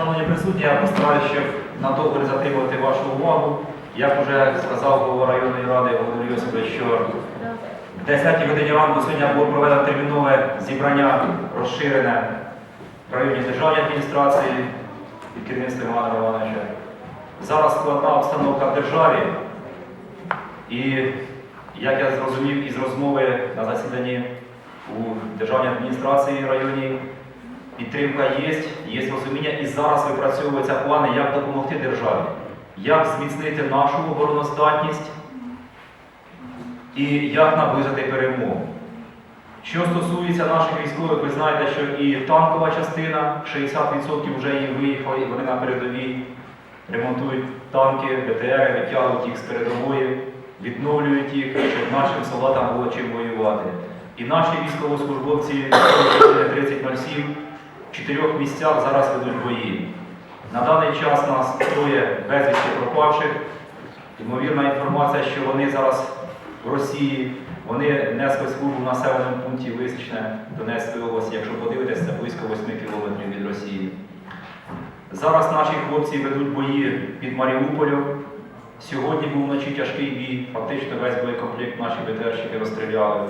Шановні присутні, я постараюся, щоб надовго не затримувати вашу увагу. Як вже сказав голова районної ради Володимир Йосипович, що в 10 годині ранку сьогодні було проведено термінове зібрання розширене в районній державній адміністрації під керівництвом Івана Романовича. Зараз складна обстановка в державі. І як я зрозумів із розмови на засіданні у державній адміністрації районній, підтримка є, є розуміння, і зараз випрацьовуються плани, як допомогти державі, як зміцнити нашу обороноздатність і як наблизити перемогу. Що стосується наших військових, ви знаєте, що і танкова частина, 60% вже їм виїхали, вони на передовій ремонтують танки, БТР, витягують їх з передової, відновлюють їх, щоб нашим солдатам було чим воювати. І наші військовослужбовці 3007 в чотирьох місцях зараз ведуть бої. На даний час нас троє безвісті пропавших. Ймовірна інформація, що вони зараз в Росії, вони несли службу в населеному пункті Лисичне Донецької області. Якщо подивитися, це близько 8 кілометрів від Росії. Зараз наші хлопці ведуть бої під Маріуполем. Сьогодні був вночі тяжкий бій, фактично весь боєкомплект наші БТРщики розстріляли.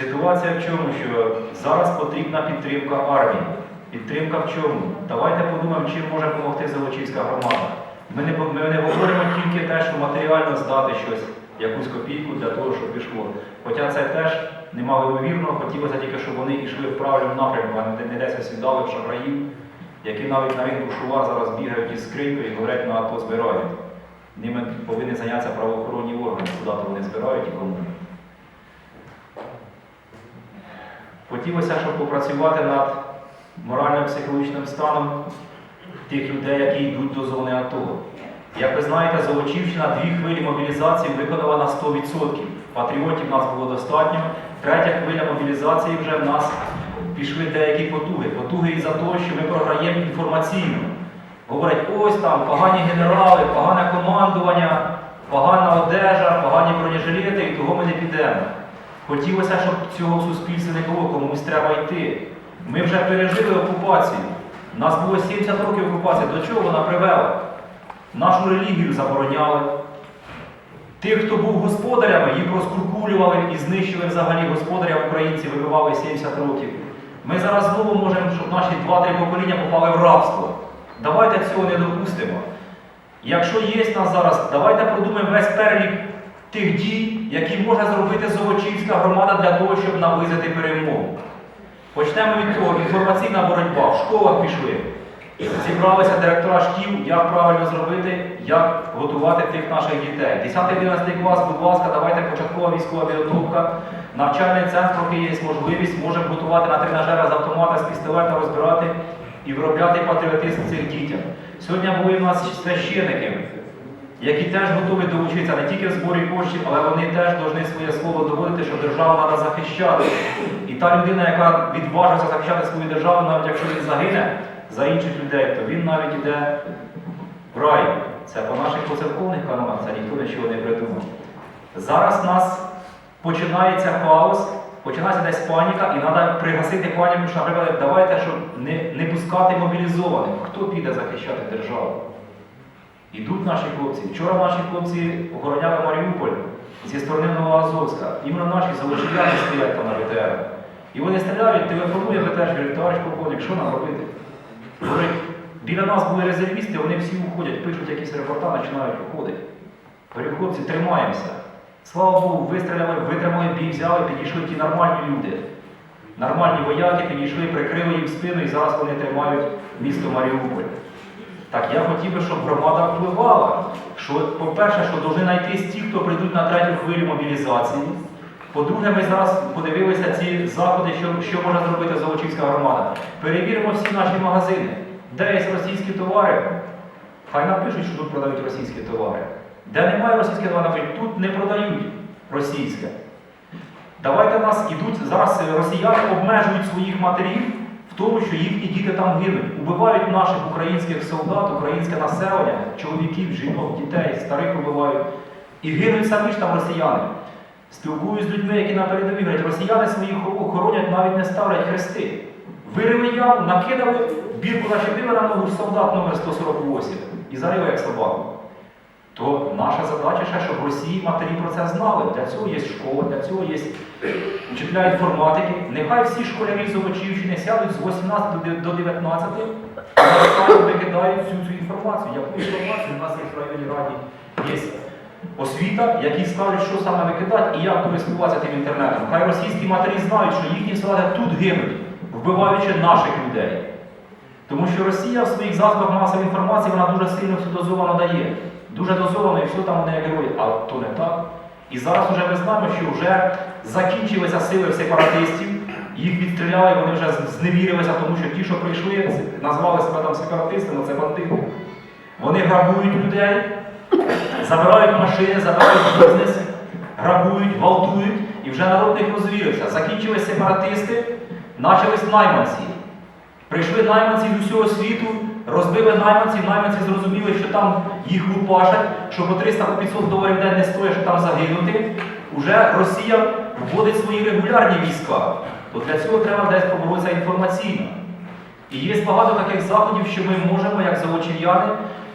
Ситуація в чому, що зараз потрібна підтримка армії. Підтримка в чому? Давайте подумаємо, чим може допомогти Золочівська громада. Ми не, ми не говоримо тільки те, що матеріально здати щось, якусь копійку для того, щоб пішло. Хоча це теж немало хотілося тільки, щоб вони йшли в правильному напрямку, а не- десь ось віддали в шахраїв, які навіть на ринку шувар зараз бігають із скринькою і говорять, на АТО збирають. Ними повинні зайнятися правоохоронні органи, куди вони збирають і кому. Хотілося, щоб попрацювати над морально-психологічним станом тих людей, які йдуть до зони АТО. Як ви знаєте, Золочівщина дві хвилі мобілізації виконала на 100%. Патріотів нас було достатньо. Третя хвиля мобілізації вже в нас пішли деякі потуги. Потуги із-за того, що ми програємо інформаційно. Говорять, ось там погані генерали, погане командування, погана одежа, погані бронежилети, і того ми не підемо. Хотілося, щоб цього в суспільстві не було, комусь треба йти. Ми вже пережили окупацію. Нас було 70 років окупації. До чого вона привела? Нашу релігію забороняли. Тих, хто був господарями, їх розкрукулювали і знищили взагалі господаря українці, вибивали 70 років. Ми зараз знову можемо, щоб наші 2-3 покоління попали в рабство. Давайте цього не допустимо. Якщо є нас зараз, давайте продумаємо весь перелік тих дій, які може зробити Золочівська громада для того, щоб наблизити перемогу. Почнемо від того, інформаційна боротьба. В школах пішли. Зібралися директора шкіл, як правильно зробити, як готувати тих наших дітей. 10-11 клас, будь ласка, давайте початкова військова підготовка. Навчальний центр, поки є можливість, можемо готувати на тренажера з автомата, з пістолета, розбирати і виробляти патріотизм цих дітям. Сьогодні були в нас священики, які теж готові долучитися не тільки в зборі коштів, але вони теж повинні своє слово доводити, що державу треба захищати. І та людина, яка відважиться захищати свою державу, навіть якщо він загине за інших людей, то він навіть йде в рай. Це по наших поцерковних канонах, це ніхто нічого не придумав. Зараз у нас починається хаос, починається десь паніка, і треба пригасити паніку, що, наприклад, давайте, щоб не, не пускати мобілізованих. Хто піде захищати державу? Ідуть наші хлопці. Вчора наші хлопці охороняли Маріуполь зі сторони Новоазовська. Іменно наші залучияни стоять там на БТР. І вони стріляють, телефонує БТР, говорить, товариш полковник, що нам робити? Говорить, біля нас були резервісти, вони всі уходять, пишуть якісь репорта, починають уходити. Говорю, хлопці, тримаємося. Слава Богу, вистріляли, витримали бій, взяли, підійшли ті нормальні люди. Нормальні вояки підійшли, прикрили їм спину і зараз вони тримають місто Маріуполь. Так я хотів би, щоб громада впливала. Що, по-перше, що повинні знайтись ті, хто прийдуть на третю хвилю мобілізації. По-друге, ми зараз подивилися ці заходи, що, що може зробити Золочівська громада. Перевіримо всі наші магазини. Де є російські товари? Хай напишуть, що тут продають російські товари. Де немає російських товарів, тут не продають російське. Давайте нас ідуть, зараз росіяни обмежують своїх матерів тому, що їхні діти там гинуть. Убивають наших українських солдат, українське населення, чоловіків, жінок, дітей, старих убивають. І гинуть самі ж там росіяни. Спілкуюсь з людьми, які на передовій говорять, росіяни своїх охоронять, навіть не ставлять хрести. Вирили яму, накидали, бірку начепили на ногу солдат номер 148 і зарили як собаку. То наша задача ще, щоб Росії матері про це знали. Для цього є школа, для цього є вчителя інформатики. Нехай всі школярі з Овочівщини сядуть з 18 до 19 і викидають всю цю інформацію. Яку інформацію у нас є в районній раді є освіта, які скажуть, що саме викидати і як користуватися тим інтернетом. Хай російські матері знають, що їхні солдати тут гинуть, вбиваючи наших людей. Тому що Росія в своїх засобах масової інформації вона дуже сильно все дозовано дає. Дуже дозовано все там вони герої. А то не так. І зараз вже ми знаємо, що вже закінчилися сили сепаратистів, їх відстріляли, вони вже зневірилися, тому що ті, що прийшли, назвали себе там сепаратистами, це бандити. Вони грабують людей, забирають машини, забирають бізнес, грабують, гвалтують, і вже народ них розвірився. Закінчились сепаратисти, почались найманці. Прийшли найманці з усього світу, розбили найманців, найманці зрозуміли, що там їх лупашать, що по 300 по 500 доларів день не стоїть, щоб там загинути. Уже Росія вводить свої регулярні війська. То для цього треба десь поборотися інформаційно. І є багато таких заходів, що ми можемо, як заводчів'яни,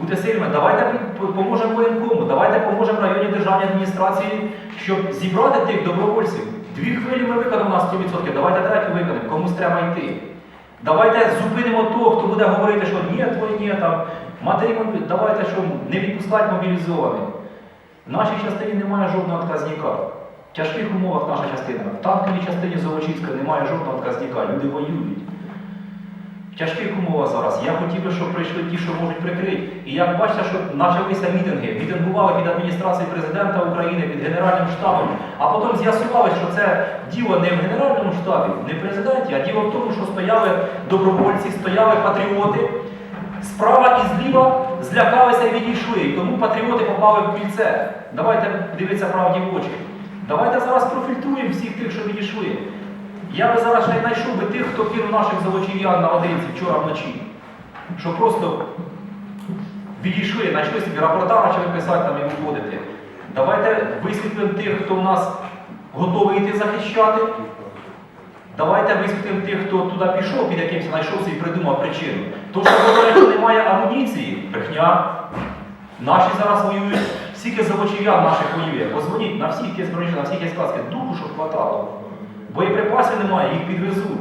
бути сильними. Давайте по- поможемо воєнкому, давайте поможемо районній державній адміністрації, щоб зібрати тих добровольців. Дві хвилі ми виконаємо на 100%, давайте третю виконаємо, комусь треба йти. Давайте зупинимо того, хто буде говорити, що ні, твої ні, там, матері, давайте, що не відпускати мобілізованих. В нашій частині немає жодного отказника. В тяжких умовах наша частина. В танковій частині Золочівська немає жодного отказника. Люди воюють. В тяжких умовах зараз. Я хотів би, щоб прийшли ті, що можуть прикрити. І як бачите, що почалися мітинги, мітингували від адміністрації президента України, від Генеральним штабом, а потім з'ясували, що це діло не в Генеральному штабі, не в президенті, а діло в тому, що стояли добровольці, стояли патріоти. Справа і зліва злякалися і відійшли. Тому патріоти попали в кільце. Давайте дивитися правді в очі. Давайте зараз профільтруємо всіх тих, що відійшли. Я би зараз й знайшов би тих, хто кинув наших золочів'ян наодинці вчора вночі. Що просто відійшли, знайшли собі рапорта, почали писати там і виводити. Давайте висвітлимо тих, хто в нас готовий йти захищати. Давайте висвітлимо тих, хто туди пішов, під якимось знайшовся і придумав причину. То, що говорять, що немає амуніції, брехня. Наші зараз воюють, скільки завочів'ян наших воює. Позвоніть на всіх є збрojні, на всіх є сказки, духу, щоб хватало. Боєприпасів немає, їх підвезуть.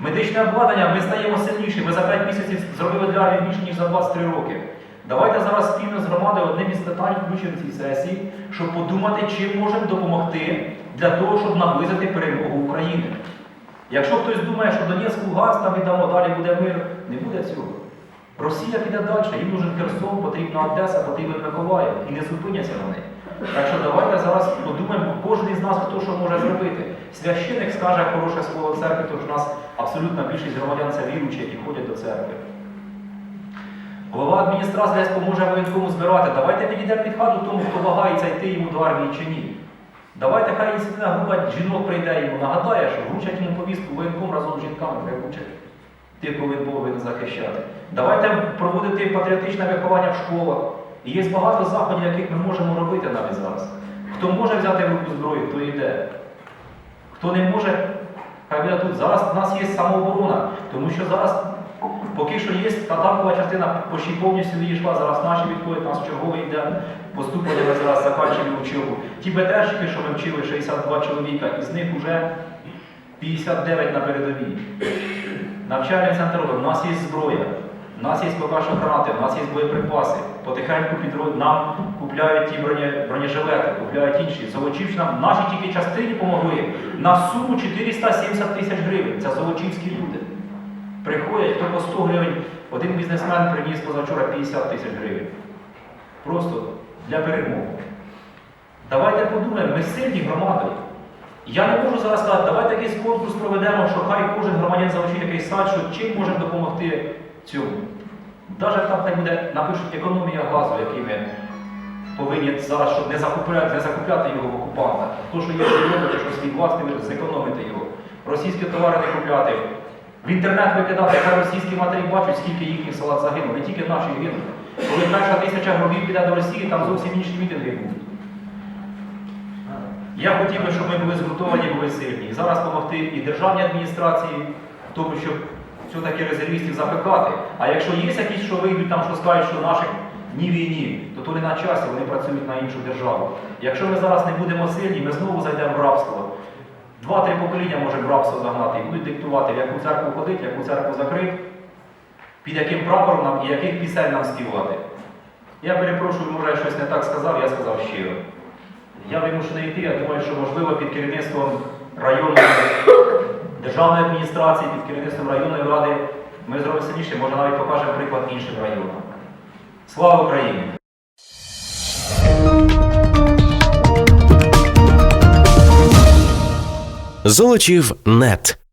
Медичне обладнання, ми стаємо сильніші. Ми за 5 місяців зробили для армії більше, ніж за 23 роки. Давайте зараз спільно з громадою одним із питань включимо в цій сесії, щоб подумати, чим можемо допомогти для того, щоб наблизити перемогу України. Якщо хтось думає, що Донецьк, Луганськ там віддамо, далі буде мир, не буде цього. Росія піде далі, їм нужен Херсон, потрібна Одеса, потрібен Миколаїв, і не зупиняться вони. Так що давайте зараз подумаємо, кожен із нас хто що може зробити. Священик скаже хороше слово що у нас абсолютна більшість громадян це віруючі, які ходять до церкви. Голова адміністрації десь поможе воєнкому збирати. Давайте підійдемо під хату тому, хто вагається йти йому до армії чи ні. Давайте хай ініціативна група жінок прийде йому, нагадає, що вручать йому повістку воєнком разом з жінками хай вручать. Ти повинен повинен захищати. Давайте проводити патріотичне виховання в школах. І є багато заходів, яких ми можемо робити навіть зараз. Хто може взяти в руку зброю, то йде. Хто не може, хай тут. Зараз в нас є самооборона, тому що зараз поки що є та танкова частина почти повністю відійшла. Зараз наші відходять, нас черговий йде поступлення, ми зараз закінчуємо вчиву. Ті БТРщики, що ми вчили, 62 чоловіка, із них вже 59 на передовій. Навчальний центр у нас є зброя, у нас є поки що у нас є боєприпаси. Потихеньку підрод нам купляють ті бронежилети, купляють інші. Золочівщина в нашій тільки частині допомогли на суму 470 тисяч гривень. Це золочівські люди. Приходять, хто по 100 гривень, один бізнесмен приніс позавчора 50 тисяч гривень. Просто для перемоги. Давайте подумаємо, ми сильні громадою. Я не можу зараз сказати, давайте якийсь конкурс проведемо, що хай кожен громадян залучить якийсь сайт, що чим можемо допомогти цьому. Навіть там хай буде, напишуть економія газу, який ми повинні зараз, щоб не закупляти, не закупляти його в окупанта. То, що є зробити, що свій власний зекономити його. Російські товари не купляти. В інтернет викидати, хай російські матері бачать, скільки їхніх салат загинуло, не тільки наші гинуть. Коли перша тисяча гробів піде до Росії, там зовсім інші мітинги будуть. Я хотів би, щоб ми були згуртовані, були сильні. І зараз допомогти і державній адміністрації, тому, щоб все-таки резервістів запекати. А якщо є якісь, що вийдуть там, що скажуть, що наших ні війні, то то не на часі, вони працюють на іншу державу. Якщо ми зараз не будемо сильні, ми знову зайдемо в рабство. Два-три покоління може в рабство загнати і будуть диктувати, в яку церкву ходити, яку церкву закрити, під яким прапором нам і яких пісень нам співати. Я перепрошую, може я щось не так сказав, я сказав щиро. Я вимушений йти, я думаю, що можливо під керівництвом районної державної адміністрації, під керівництвом районної ради ми зробимо сильніше, може навіть покажемо приклад іншим районам. Слава Україні! Золочів нет.